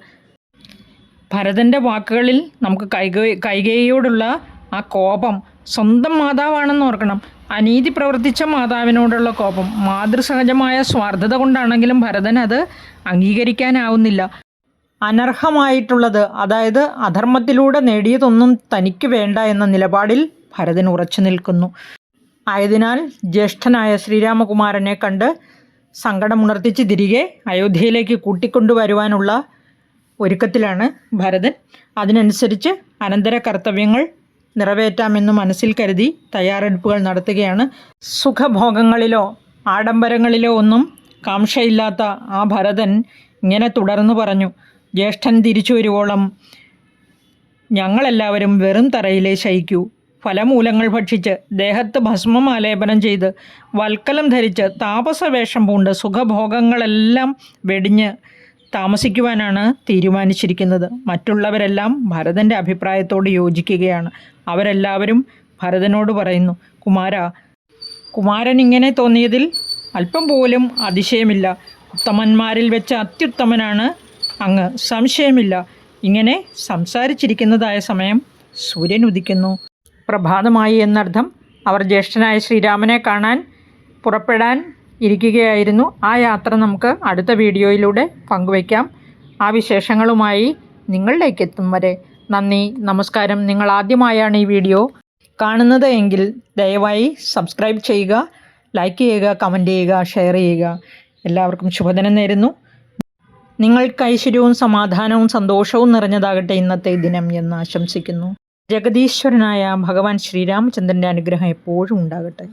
ഭരതന്റെ വാക്കുകളിൽ നമുക്ക് കൈകേ കൈകേയിയോടുള്ള ആ കോപം സ്വന്തം മാതാവാണെന്ന് ഓർക്കണം. അനീതി പ്രവർത്തിച്ച മാതാവിനോടുള്ള കോപം മാതൃസഹജമായ സ്വാർത്ഥത കൊണ്ടാണെങ്കിലും ഭരതൻ അത് അംഗീകരിക്കാനാവുന്നില്ല. അനർഹമായിട്ടുള്ളത് അതായത് അധർമ്മത്തിലൂടെ നേടിയതൊന്നും തനിക്ക് വേണ്ട എന്ന നിലപാടിൽ ഭരതൻ ഉറച്ചു നിൽക്കുന്നു. ആയതിനാൽ ജ്യേഷ്ഠനായ ശ്രീരാമകുമാരനെ കണ്ട് സങ്കടമുണർത്തിച്ച് തിരികെ അയോധ്യയിലേക്ക് കൂട്ടിക്കൊണ്ടുവരുവാനുള്ള ഒരുക്കത്തിലാണ് ഭരതൻ. അതിനനുസരിച്ച് അനന്തര കർത്തവ്യങ്ങൾ നിറവേറ്റാമെന്ന് മനസ്സിൽ കരുതി തയ്യാറെടുപ്പുകൾ നടത്തുകയാണ്. സുഖഭോഗങ്ങളിലോ ആഡംബരങ്ങളിലോ ഒന്നും കാംക്ഷയില്ലാത്ത ആ ഭരതൻ ഇങ്ങനെ തുടർന്നു പറഞ്ഞു ജ്യേഷ്ഠൻ തിരിച്ചു വരുവോളം ഞങ്ങളെല്ലാവരും വെറും തറയിലെ ശയിക്കൂ. ഫലമൂലങ്ങൾ ഭക്ഷിച്ച് ദേഹത്ത് ഭസ്മം ആലേപനം ചെയ്ത് വൽക്കലം ധരിച്ച് താപസവേഷം പൂണ്ട് സുഖഭോഗങ്ങളെല്ലാം വെടിഞ്ഞ് താമസിക്കുവാനാണ് തീരുമാനിച്ചിരിക്കുന്നത്. മറ്റുള്ളവരെല്ലാം ഭരതന്റെ അഭിപ്രായത്തോട് യോജിക്കുകയാണ്. അവരെല്ലാവരും ഭരതനോട് പറയുന്നു കുമാര കുമാരൻ ഇങ്ങനെ തോന്നിയതിൽ അല്പം പോലും അതിശയമില്ല. ഉത്തമന്മാരിൽ വെച്ച് അത്യുത്തമനാണ് അങ്ങ്. സംശയമില്ല. ഇങ്ങനെ സംസാരിച്ചിരിക്കുന്നതായ സമയം സൂര്യൻ ഉദിക്കുന്നു പ്രഭാതമായി എന്നർത്ഥം അവർ ജ്യേഷ്ഠനായ ശ്രീരാമനെ കാണാൻ പുറപ്പെടാൻ ഇരിക്കുകയായിരുന്നു. ആ യാത്ര നമുക്ക് അടുത്ത വീഡിയോയിലൂടെ പങ്കുവയ്ക്കാം. ആ വിശേഷങ്ങളുമായി നിങ്ങളിലേക്ക് എത്തും വരെ നന്ദി നമസ്കാരം. നിങ്ങൾ ആദ്യമായാണ് ഈ വീഡിയോ കാണുന്നത് എങ്കിൽ ദയവായി സബ്സ്ക്രൈബ് ചെയ്യുക ലൈക്ക് ചെയ്യുക കമന്റ് ചെയ്യുക ഷെയർ ചെയ്യുക. എല്ലാവർക്കും ശുഭദിനം നേരുന്നു. നിങ്ങൾക്ക് ഐശ്വര്യവും സമാധാനവും സന്തോഷവും നിറഞ്ഞതാകട്ടെ ഇന്നത്തെ ദിനം എന്ന് ആശംസിക്കുന്നു. ജഗദീശ്വരനായ ഭഗവാൻ ശ്രീരാമചന്ദ്രന്റെ അനുഗ്രഹം എപ്പോഴും ഉണ്ടാകട്ടെ.